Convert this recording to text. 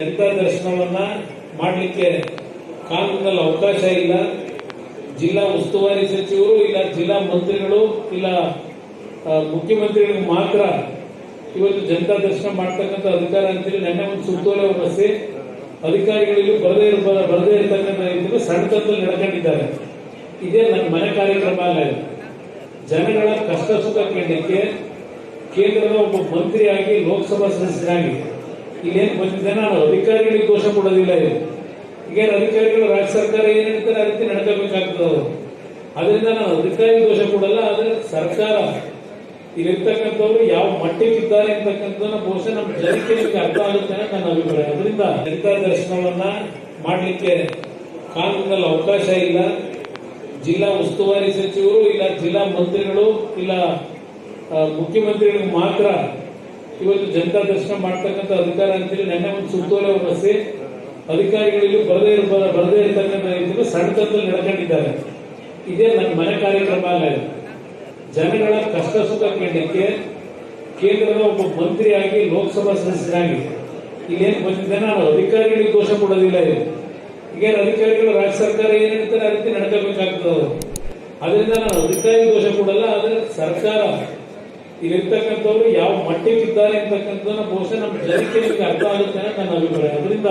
ಜನತಾ ದರ್ಶನವನ್ನ ಮಾಡಲಿಕ್ಕೆ ಕಾನೂನಲ್ಲಿ ಅವಕಾಶ ಇಲ್ಲ. ಜಿಲ್ಲಾ ಉಸ್ತುವಾರಿ ಸಚಿವರು ಇಲ್ಲ, ಜಿಲ್ಲಾ ಮಂತ್ರಿಗಳು ಇಲ್ಲ ಮುಖ್ಯಮಂತ್ರಿಗಳಿಗೆ ಮಾತ್ರ ಇವತ್ತು ಜನತಾ ದರ್ಶನ ಮಾಡ್ತಕ್ಕಂಥ ಅಧಿಕಾರ ಅಂತೇಳಿ ನನ್ನ ಒಂದು ಸುತ್ತೋಲೆ ಹೊರಸಿ ಅಧಿಕಾರಿಗಳಿಗೆ ಬರದೇ ಬರದೇ ಇರ್ತಕ್ಕಂಥ ರೀತಿಯಲ್ಲಿ ಸಣ್ಣತನದಲ್ಲಿ ನಡ್ಕೊಂಡಿದ್ದಾರೆ. ಇದೇ ನನ್ನ ಮನೆ ಕಾರ್ಯಕ್ರಮ ಅಲ್ಲ ಜನಗಳ ಕಷ್ಟ ಸುಖ ಕೇಳಲಿಕ್ಕೆ ಕೇಂದ್ರದ ಒಬ್ಬ ಮಂತ್ರಿಯಾಗಿ ಲೋಕಸಭಾ ಸದಸ್ಯರಾಗಿ ಇಲ್ಲೇನು ಬಂದಿದೆ ನಾನು ಅಧಿಕಾರಿಗಳಿಗೆ ದೋಷ ಕೊಡೋದಿಲ್ಲ ಇದು. ಈಗೇನು ಅಧಿಕಾರಿಗಳು ರಾಜ್ಯ ಸರ್ಕಾರ ಏನ್ ಹೇಳ್ತಾರೆ ಅದಕ್ಕೆ ನಡ್ಕೋಬೇಕಾಗ್ತದೆ ಅವರು ಅದರಿಂದ ನಾನು ಅಧಿಕಾರಿ ದೋಷ ಕೊಡಲ್ಲ, ಆದ್ರೆ ಸರ್ಕಾರ ಇಲ್ಲಿರ್ತಕ್ಕಂಥವ್ರು ಯಾವ ಮಟ್ಟಕ್ಕಿದ್ದಾರೆ ಅಂತಕ್ಕಂಥದ್ದನ್ನ ಬಹುಶಃ ನಮ್ಮ ಜನಕ್ಕೆ ಅರ್ಥ ಆಗುತ್ತೆ ನನ್ನ ಅಭಿಪ್ರಾಯ. ಅದರಿಂದ ಜನತಾ ದರ್ಶನವನ್ನ ಮಾಡಲಿಕ್ಕೆ ಕಾನೂನಿನಲ್ಲಿ ಅವಕಾಶ ಇಲ್ಲ. ಜಿಲ್ಲಾ ಉಸ್ತುವಾರಿ ಸಚಿವರು ಇಲ್ಲ, ಜಿಲ್ಲಾ ಮಂತ್ರಿಗಳು ಇಲ್ಲ ಮುಖ್ಯಮಂತ್ರಿಗಳು ಮಾತ್ರ ಇವತ್ತು ಜನತಾ ದರ್ಶನ ಮಾಡ್ತಕ್ಕಂಥ ಅಧಿಕಾರ ಅಂತೇಳಿ ನನ್ನ ಒಂದು ಸುತ್ತೋಲೆ ಹೊರಸಿ ಅಧಿಕಾರಿಗಳಿಗೆ ಬರದೇ ಬರದೇ ಇರತಕ್ಕಂಥ ರೀತಿಯಲ್ಲಿ ಸಣ್ಣದಲ್ಲಿ ನಡ್ಕೊಂಡಿದ್ದಾರೆ. ಇದೇ ನನ್ನ ಮನೆ ಕಾರ್ಯಕ್ರಮ ಅಲ್ಲ ಜನಗಳ ಕಷ್ಟ ಸುಖ ಕೇಳಲಿಕ್ಕೆ ಕೇಂದ್ರದ ಒಬ್ಬ ಮಂತ್ರಿಯಾಗಿ ಲೋಕಸಭಾ ಸದಸ್ಯರಾಗಿ. ಇಲ್ಲೇನು ಬಂದಿದ್ದೆ ನಾನು ಅಧಿಕಾರಿಗಳಿಗೆ ದೋಷ ಕೊಡೋದಿಲ್ಲ ಇದು. ಈಗೇನು ಅಧಿಕಾರಿಗಳು ರಾಜ್ಯ ಸರ್ಕಾರ ಏನು ಹೇಳ್ತಾರೆ ರೀತಿ ನಡ್ಕೋಬೇಕಾಗ್ತದೆ ಅದರಿಂದ ನಾನು ಅಧಿಕಾರಿ ದೋಷ ಕೊಡಲ್ಲ, ಆದರೆ ಸರ್ಕಾರ ಇಲ್ಲಿರ್ತಕ್ಕಂಥವ್ರು ಯಾವ ಮಟ್ಟಕ್ಕಿದ್ದಾರೆ ಅಂತಕ್ಕಂಥದ್ದನ್ನ ಬಹುಶಃ ನಮ್ಮ ಜನಕ್ಕೆ ಅರ್ಥ ಆಗುತ್ತೆ ಅಂತ ನನ್ನ ಅಭಿಪ್ರಾಯ. ಅದರಿಂದ